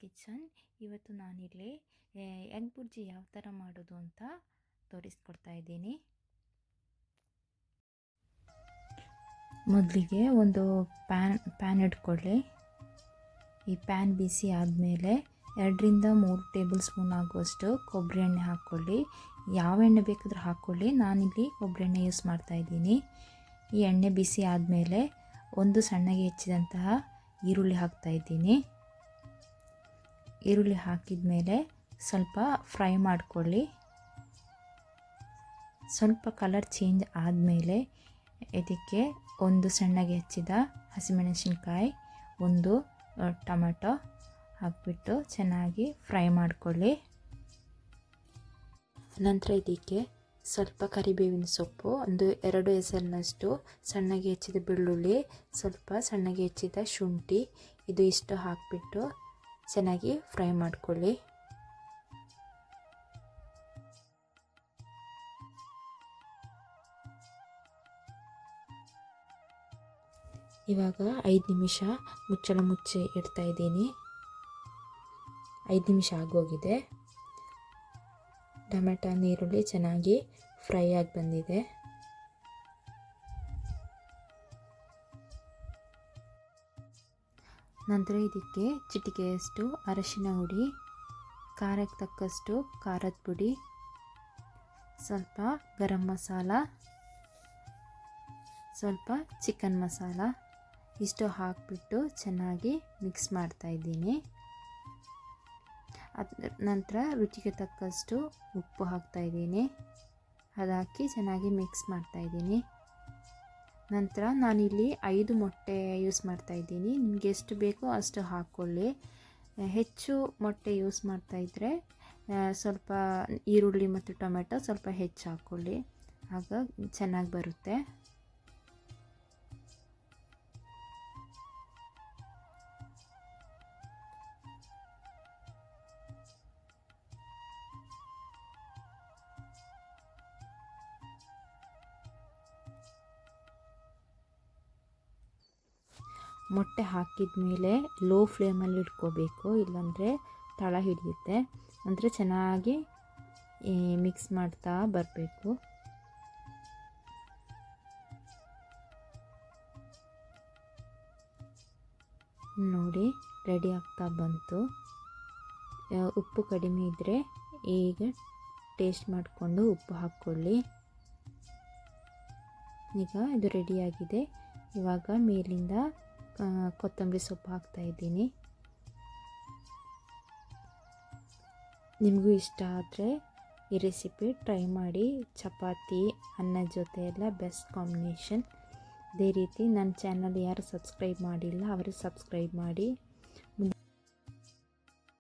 Kitchen ಇವತ್ತು ನಾನಿಲ್ಲಿ egg bhurji ಯಾವ ಥರ ಮಾಡೋದು ಅಂತ ತೋರಿಸ್ಕೊಡ್ತಾ ಇದ್ದೀನಿ. ಮೊದಲಿಗೆ ಒಂದು ಪ್ಯಾನ್ ಪ್ಯಾನ್ ಇಟ್ಕೊಳ್ಳಿ. ಈ ಪ್ಯಾನ್ ಬಿಸಿ ಆದಮೇಲೆ ಎರಡರಿಂದ ಮೂರು ಟೇಬಲ್ ಸ್ಪೂನ್ ಆಗುವಷ್ಟು ಕೊಬ್ಬರಿ ಎಣ್ಣೆ ಹಾಕ್ಕೊಳ್ಳಿ. ಯಾವ ಎಣ್ಣೆ ಬೇಕಾದರೂ ಹಾಕ್ಕೊಳ್ಳಿ. ನಾನಿಲ್ಲಿ ಕೊಬ್ಬರಿ ಎಣ್ಣೆ ಯೂಸ್ ಮಾಡ್ತಾಯಿದ್ದೀನಿ ಈ ಎಣ್ಣೆ ಬಿಸಿ ಆದಮೇಲೆ ಒಂದು ಸಣ್ಣಗೆ ಹೆಚ್ಚಿದಂತಹ ಈರುಳ್ಳಿ ಹಾಕ್ತಾಯಿದ್ದೀನಿ ಈರುಳ್ಳಿ ಹಾಕಿದ ಮೇಲೆ ಸ್ವಲ್ಪ ಫ್ರೈ ಮಾಡಿಕೊಳ್ಳಿ. ಸ್ವಲ್ಪ ಕಲರ್ ಚೇಂಜ್ ಆದಮೇಲೆ ಇದಕ್ಕೆ ಒಂದು ಸಣ್ಣಗೆ ಹೆಚ್ಚಿದ ಹಸಿಮೆಣಸಿನ್ಕಾಯಿ, ಒಂದು ಟೊಮೆಟೊ ಹಾಕ್ಬಿಟ್ಟು ಚೆನ್ನಾಗಿ ಫ್ರೈ ಮಾಡಿಕೊಳ್ಳಿ. ನಂತರ ಇದಕ್ಕೆ ಸ್ವಲ್ಪ ಕರಿಬೇವಿನ ಸೊಪ್ಪು, ಒಂದು ಎರಡು ಹೆಸರಿನಷ್ಟು ಸಣ್ಣಗೆ ಹೆಚ್ಚಿದ ಬೆಳ್ಳುಳ್ಳಿ, ಸ್ವಲ್ಪ ಸಣ್ಣಗೆ ಹೆಚ್ಚಿದ ಶುಂಠಿ, ಇದು ಇಷ್ಟು ಹಾಕಿಬಿಟ್ಟು ಚೆನ್ನಾಗಿ ಫ್ರೈ ಮಾಡಿಕೊಳ್ಳಿ. ಇವಾಗ ಐದು ನಿಮಿಷ ಮುಚ್ಚಳ ಮುಚ್ಚಿ ಇಡ್ತಾ ಇದ್ದೀನಿ. ಐದು ನಿಮಿಷ ಆಗೋಗಿದೆ. ಟೊಮೆಟೊ, ನೀರುಳ್ಳಿ ಚೆನ್ನಾಗಿ ಫ್ರೈ ಆಗಿ ಬಂದಿದೆ. ನಂತರ ಇದಕ್ಕೆ ಚಿಟಿಕೆಯಷ್ಟು ಅರಶಿನ ಹುಡಿ, ಖಾರಕ್ಕೆ ತಕ್ಕಷ್ಟು ಖಾರದ ಪುಡಿ, ಸ್ವಲ್ಪ ಗರಂ ಮಸಾಲ, ಸ್ವಲ್ಪ ಚಿಕನ್ ಮಸಾಲ. ಇಷ್ಟು ಹಾಕಿಬಿಟ್ಟು ಚೆನ್ನಾಗಿ ಮಿಕ್ಸ್ ಮಾಡ್ತಾಯಿದ್ದೀನಿ ಅದ ನಂತರ ರುಚಿಗೆ ತಕ್ಕಷ್ಟು ಉಪ್ಪು ಹಾಕ್ತಾಯಿದ್ದೀನಿ ಅದಾಕಿ ಚೆನ್ನಾಗಿ ಮಿಕ್ಸ್ ಮಾಡ್ತಾಯಿದ್ದೀನಿ ನಂತರ ನಾನಿಲ್ಲಿ ಐದು ಮೊಟ್ಟೆ ಯೂಸ್ ಮಾಡ್ತಾ ಇದ್ದೀನಿ. ನಿಮಗೆ ಎಷ್ಟು ಬೇಕೋ ಅಷ್ಟು ಹಾಕ್ಕೊಳ್ಳಿ ಹೆಚ್ಚು ಮೊಟ್ಟೆ ಯೂಸ್ ಮಾಡ್ತಾಯಿದ್ರೆ ಸ್ವಲ್ಪ ಈರುಳ್ಳಿ ಮತ್ತು ಟೊಮೆಟೊ ಸ್ವಲ್ಪ ಹೆಚ್ಚು ಹಾಕ್ಕೊಳ್ಳಿ ಆಗ ಚೆನ್ನಾಗಿ ಬರುತ್ತೆ. ಮೊಟ್ಟೆ ಹಾಕಿದ ಮೇಲೆ ಲೋ ಫ್ಲೇಮಲ್ಲಿ ಇಟ್ಕೋಬೇಕು, ಇಲ್ಲಾಂದರೆ ತಳ ಹಿಡಿಯುತ್ತೆ. ಅಂದರೆ ಚೆನ್ನಾಗಿ ಮಿಕ್ಸ್ ಮಾಡ್ತಾ ಬರಬೇಕು. ನೋಡಿ ರೆಡಿ ಆಗ್ತಾ ಬಂತು. ಉಪ್ಪು ಕಡಿಮೆ ಇದ್ದರೆ ಈಗ ಟೇಸ್ಟ್ ಮಾಡಿಕೊಂಡು ಉಪ್ಪು ಹಾಕ್ಕೊಳ್ಳಿ. ಈಗ ಇದು ರೆಡಿಯಾಗಿದೆ ಇವಾಗ ಮೇಲಿಂದ ಕೊತ್ತಂಬರಿ ಸೊಪ್ಪು ಹಾಕ್ತಾಯಿದ್ದೀನಿ ನಿಮಗೂ ಇಷ್ಟ ಆದರೆ ಈ ರೆಸಿಪಿ ಟ್ರೈ ಮಾಡಿ, ಚಪಾತಿ, ಅನ್ನ ಜೊತೆ ಎಲ್ಲ ಬೆಸ್ಟ್ ಕಾಂಬಿನೇಷನ್ ಅದೇ ರೀತಿ ನನ್ನ ಚಾನಲ್ ಯಾರು ಸಬ್ಸ್ಕ್ರೈಬ್ ಮಾಡಿಲ್ಲ, ಅವರು ಸಬ್ಸ್ಕ್ರೈಬ್ ಮಾಡಿ.